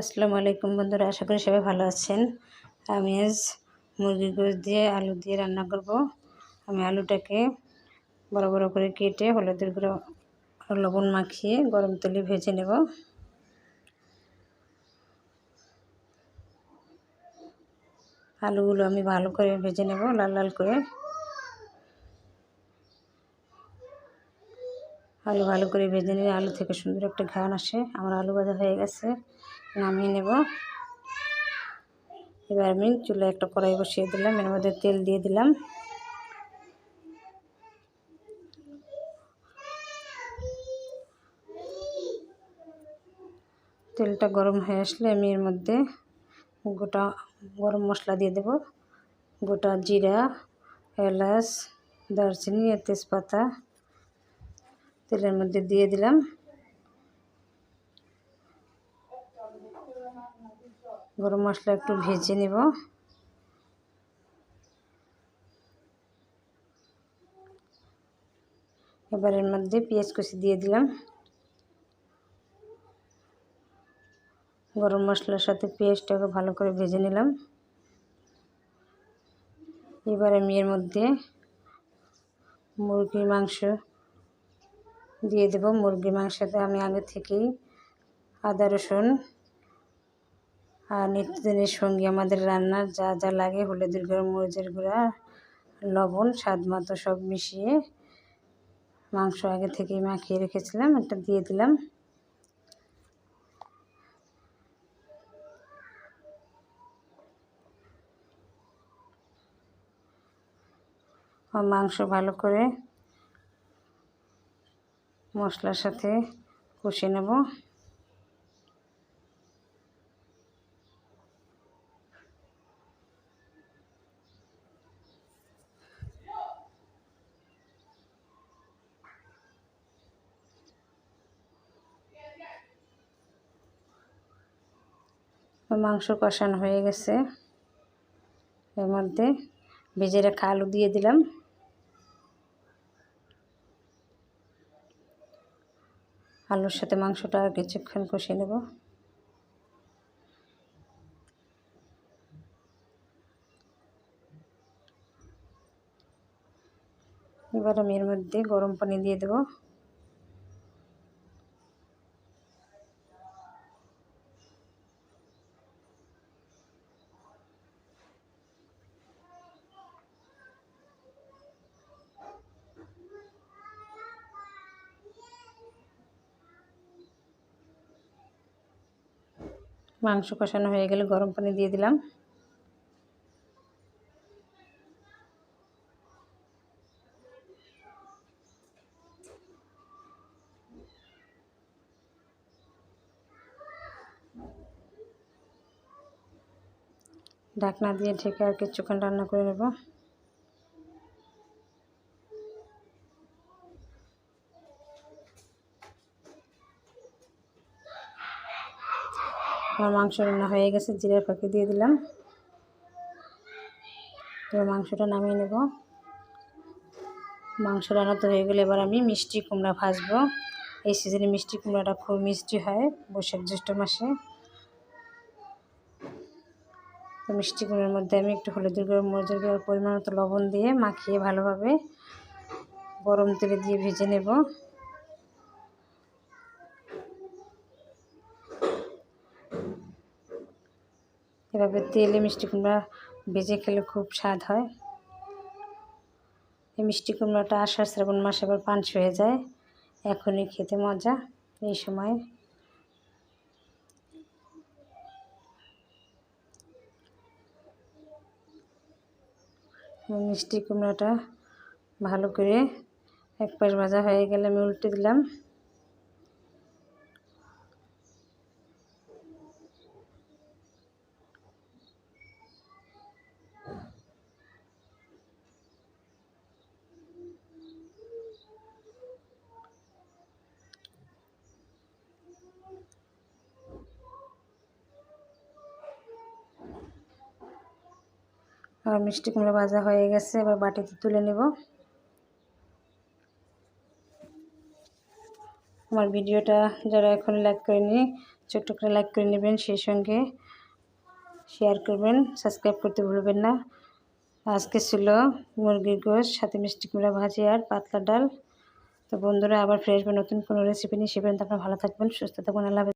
আসসালামু আলাইকুম বন্ধুরা, আশা করি সবাই ভালো আছেন। আমি আজ মুরগির গোশ দিয়ে আলু দিয়ে রান্না করব। আমি আলুটাকে বড় বড় করে কেটে হলুদের গুঁড়ো লবণ মাখিয়ে গরম তেলে ভেজে নেব। আলুগুলো আমি ভালো করে ভেজে নেব, লাল লাল করে। আলু ভালো করে ভেজে নিলে আলু থেকে সুন্দর একটা ঘ্রাণ আসে। আমার আলু ভাজা হয়ে গেছে। নামিয়ে নেব। এবার আমি চুলে একটা কড়াই বসিয়ে দিলাম, এর মধ্যে তেল দিয়ে দিলাম। তেলটা গরম হয়ে আসলে আমি এর মধ্যে গোটা গরম মশলা দিয়ে দেব। গোটা জিরা, এলাচ, দারচিনি আর তেজপাতা তেলের মধ্যে দিয়ে দিলাম। গরম মশলা একটু ভেজে নেব। এবার এর মধ্যে পেঁয়াজ কুচি দিয়ে দিলাম। গরম মশলার সাথে পেঁয়াজটাকে ভালো করে ভেজে নিলাম। এবার আমি এর মধ্যে মুরগির মাংস দিয়ে দেব। মুরগির মাংসতে আমি আগে থেকেই আদা, রসুন আর নিত্যদিনের সঙ্গে আমাদের রান্নার যা যা লাগে, হলুদের গুঁড়া, মরিচের গুঁড়া, লবণ, স্বাদ মতো সব মিশিয়ে মাংস আগে থেকেই মাখিয়ে রেখেছিলাম এটা দিয়ে দিলাম। মাংস ভালো করে মশলার সাথে কষে নেব। মাংস কষানো হয়ে গেছে। এর মধ্যে ভেজে রাখা আলু দিয়ে দিলাম। আলুর সাথে মাংসটা আর কিছুক্ষণ কষিয়ে নেব। এবার আমি এর মধ্যে গরম পানি দিয়ে দেবো। মাংস কষানো হয়ে গেলে গরম পানি দিয়ে দিলাম। ঢাকনা দিয়ে ঢেকে আর কিছুক্ষণ রান্না করে নেব। আমার মাংস রান্না হয়ে গেছে জিরার ফাঁকি দিয়ে দিলাম। এবার মাংসটা নামিয়ে নেব। মাংস রান্না তো হয়ে গেলে এবার আমি মিষ্টি কুমড়া ভাজবো। এই সিজনে মিষ্টি কুমড়াটা খুব মিষ্টি হয় বৈশাখ জ্যৈষ্ঠ মাসে। তো মিষ্টি কুমড়ার মধ্যে আমি একটু হলুদের গুঁড়ো, মরিচের গুঁড়োর পরিমাণ মতো লবণ দিয়ে মাখিয়ে ভালোভাবে গরম তেলে দিয়ে ভেজে নেব। এভাবে তেলে মিষ্টি কুমড়া ভেজে খেলে খুব স্বাদ হয়। এই মিষ্টি কুমড়াটা আষাঢ় শ্রাবণ মাসে আবার পাঞ্চ হয়ে যায়। এখনই খেতে মজা এই সময়। মিষ্টি কুমড়াটা ভালো করে এক পাশ ভাজা হয়ে গেলে আমি উল্টে দিলাম। আর মিষ্টি কুমড়ো ভাজা হয়ে গেছে, এবার বাটিতে তুলে নেব। আমার ভিডিওটা যারা এখন লাইক করেনি ছোট্ট করে লাইক করে নেবেন, সেই সঙ্গে শেয়ার করবেন সাবস্ক্রাইব করতে ভুলবেন না। আজকে ছিল মুরগির গোশ, সাথে মিষ্টি কুমড়া ভাজি আর পাতলা ডাল। তো বন্ধুরা, আবার ফিরে নতুন কোনো রেসিপি নিয়ে সেবেন তো আপনারা ভালো থাকবেন, সুস্থ থাকবেন আল্লাহ।